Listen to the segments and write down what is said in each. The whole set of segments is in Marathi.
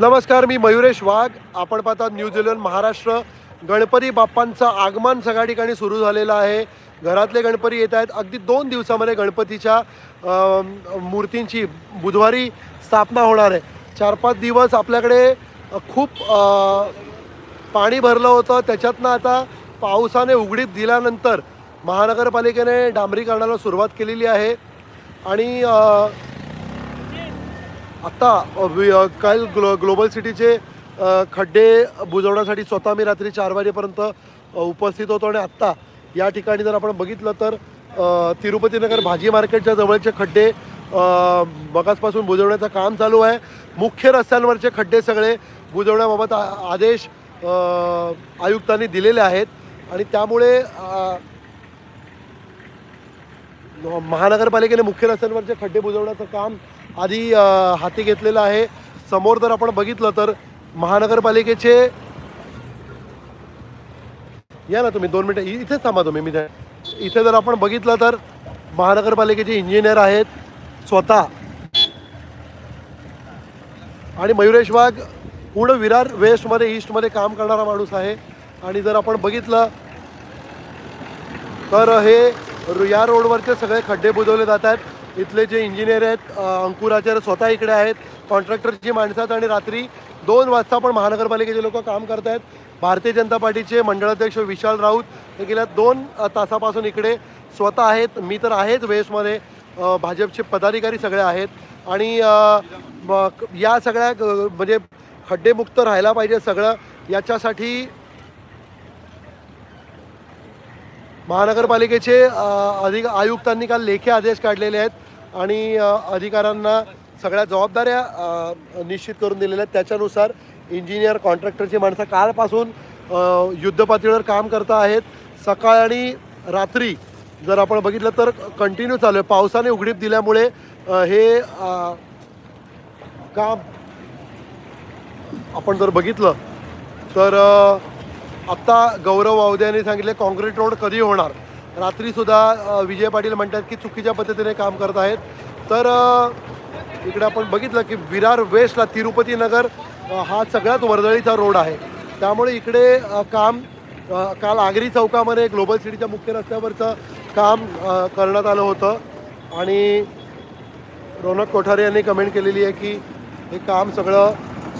नमस्कार मी मयुरेश वाघ. आपण पाहतात न्यूझीलंड महाराष्ट्र. गणपती बाप्पांचं आगमन सगळ्या ठिकाणी सुरू झालेलं आहे. घरातले गणपती येत आहेत. अगदी दोन दिवसामध्ये गणपतीच्या मूर्तींची बुधवारी स्थापना होणार आहे. चार पाच दिवस आपल्याकडे खूप पाणी भरलं होतं. त्याच्यातनं आता पावसाने उघडीप दिल्यानंतर महानगरपालिकेने डांबरीकरणाला सुरुवात केलेली आहे. आणि आत्ता काल ग्लो ग्लोबल सिटीचे खड्डे बुजवण्यासाठी स्वतः मी रात्री चार वाजेपर्यंत उपस्थित होतो आणि आत्ता या ठिकाणी जर आपण बघितलं तर तिरुपतीनगर भाजी मार्केटच्या जवळचे खड्डे मगासपासून बुजवण्याचं काम चालू आहे. मुख्य रस्त्यांवरचे खड्डे सगळे बुजवण्याबाबत आ- आदेश आयुक्तांनी दिलेले आहेत. आणि त्यामुळे महानगरपालिकेने मुख्य रस्त्यांवरचे खड्डे बुजवण्याचं काम आधी हाती घेतलेलं आहे. समोर जर आपण बघितलं तर महानगरपालिकेचे या ना तुम्ही दोन मिनटं इथेच थांबा तुम्ही मी इथे जर आपण बघितलं तर महानगरपालिकेचे इंजिनियर आहेत स्वतः. आणि मयुरेश वाघ पूर्ण विरार वेस्टमध्ये ईस्टमध्ये काम करणारा माणूस आहे. आणि जर आपण बघितलं तर हे या रोडवरचे सगळे खड्डे बुजवले जात आहेत. इथले जे इंजिनियर आहेत अंकुराचार्य स्वतः इकडे आहेत कॉन्ट्रॅक्टरची माणसं आहेत आणि रात्री दोन वाजता पण महानगरपालिकेचे लोक काम करत आहेत भारतीय जनता पार्टीचे मंडळाध्यक्ष विशाल राऊत हे गेल्या दोन तासापासून इकडे स्वतः आहेत. मी तर आहेच वेस्टमध्ये भाजपचे पदाधिकारी सगळे आहेत. आणि या सगळ्या म्हणजे खड्डेमुक्त राहायला पाहिजे सगळं. याच्यासाठी महानगरपालिकेचे अधिक आयुक्तांनी काल लेखी आदेश काढलेले आहेत. आणि अधिकाऱ्यांना सगळ्या जबाबदाऱ्या निश्चित करून दिलेल्या आहेत. त्याच्यानुसार इंजिनियर कॉन्ट्रॅक्टरची माणसं कालपासून युद्धपातळीवर काम करत आहेत. सकाळ आणि रात्री जर आपण बघितलं तर कंटिन्यू चालू आहे. पावसाने उघडीप दिल्यामुळे हे काम आपण जर बघितलं तर आत्ता गौरव आवदे यांनी सांगितले काँक्रीट रोड कधी होणार? रात्रीसुद्धा विजय पाटील म्हणतात की चुकीच्या पद्धतीने काम करत आहेत. तर इकडे आपण बघितलं की विरार वेस्टला तिरुपती नगर हा सगळ्यात वर्दळीचा रोड आहे. त्यामुळे इकडे काम काल आगरी चौकामध्ये ग्लोबल सिटीच्या मुख्य रस्त्यावरचं काम करण्यात आलं होतं. आणि रौनक कोठारे यांनी कमेंट केलेली आहे की हे काम सगळं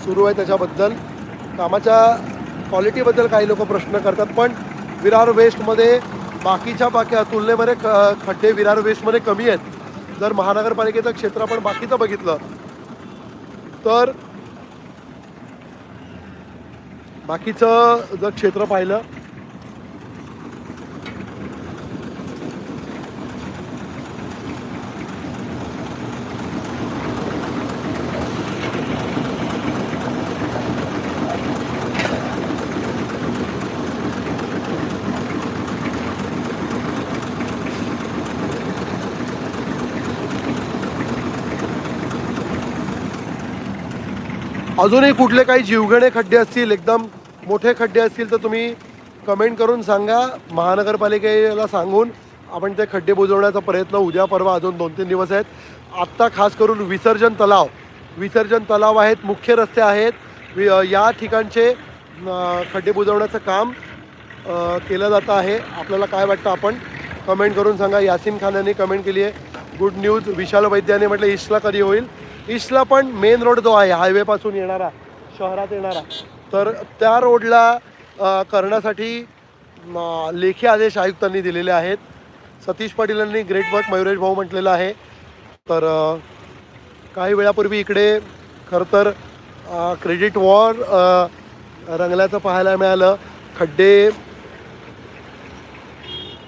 सुरू आहे त्याच्याबद्दल. कामाच्या क्वालिटीबद्दल काही लोक प्रश्न करतात पण विरार वेस्टमध्ये बाकीच्या बाकी तुलनेमध्ये क खड्डे विरार वेस्टमध्ये कमी आहेत. जर महानगरपालिकेचं क्षेत्र आपण बाकीचं बघितलं तर बाकीचं जर क्षेत्र पाहिलं अजूनही कुठले काही जीवघेणे खड्डे असतील एकदम मोठे खड्डे असतील तर तुम्ही कमेंट करून सांगा. महानगरपालिकेला सांगून आपण ते खड्डे बुजवण्याचा प्रयत्न उद्या परवा अजून दोन तीन दिवस आहेत. आत्ता खास करून विसर्जन तलाव. विसर्जन तलाव आहेत मुख्य रस्ते आहेत. वि- या ठिकाणचे खड्डे बुजवण्याचं काम केलं जातं आहे. आपल्याला काय वाटतं आपण कमेंट करून सांगा. यासिन खान यांनी कमेंट केली आहे. गुड न्यूज विशाल वैद्याने म्हटलं इशला कधी होईल. ईस्टला पण मेन रोड जो आहे हायवेपासून येणारा शहरात येणारा. तर त्या रोडला करण्यासाठी लेखी आदेश आयुक्तांनी दिलेले आहेत. सतीश पाटील यांनी ग्रेट वर्क मयुरेश भाऊ म्हटलेलं आहे. तर काही वेळापूर्वी इकडे खरं तर क्रेडिट वॉर रंगल्याचं पाहायला मिळालं. खड्डे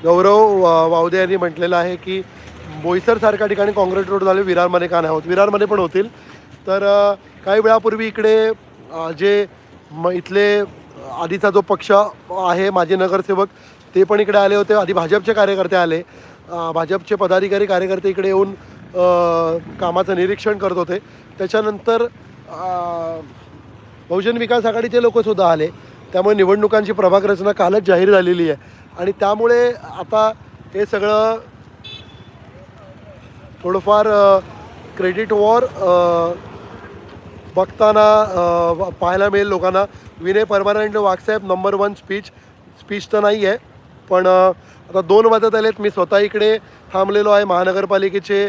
गौरव वा- वावदे यांनी म्हटलेलं आहे की बोईसरसारख्या ठिकाणी काँक्रीट रोड झाले विरारमध्ये का नाही होत? विरारमध्ये पण होतील. तर काही वेळापूर्वी इकडे जे म इथले आधीचा जो पक्ष आहे माजी नगरसेवक ते पण इकडे आले होते. आधी भाजपचे कार्यकर्ते आले. भाजपचे पदाधिकारी कार्यकर्ते इकडे येऊन कामाचं निरीक्षण करत होते. त्याच्यानंतर बहुजन विकास आघाडीचे लोकसुद्धा आले. त्यामुळे निवडणुकांची प्रभाग रचना कालच जाहीर झालेली आहे. आणि त्यामुळे आता हे सगळं थोडंफार क्रेडिट वॉर बघताना पाहायला मिळेल लोकांना. विनय परमानंद वाघसाहेब नंबर वन स्पीच स्पीच तर नाही आहे पण आता दोन वाजत आलेत. मी स्वतः इकडे थांबलेलो आहे. महानगरपालिकेचे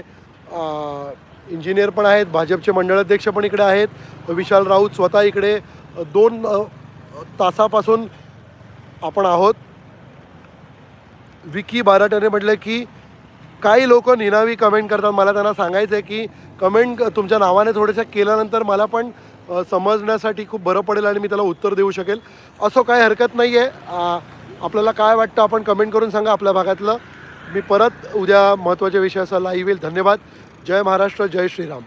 इंजिनियर पण आहेत. भाजपचे मंडळाध्यक्ष पण इकडे आहेत. विशाल राऊत स्वतः इकडे दोन तासापासून आपण आहोत. विकी बाराटाने म्हटलं की काही लोक निनावी कमेंट करतात. मला त्यांना सांगायचं आहे की कमेंट तुमच्या नावाने थोड्याशा केल्यानंतर मला पण समजण्यासाठी खूप बरं पडेल आणि मी त्याला उत्तर देऊ शकेल. असं काही हरकत नाही आहे आपल्याला काय वाटतं आपण कमेंट करून सांगा आपल्या भागातलं. मी परत उद्या महत्त्वाच्या विषयाचा लाईव्ह येईल. धन्यवाद. जय महाराष्ट्र जय श्रीराम.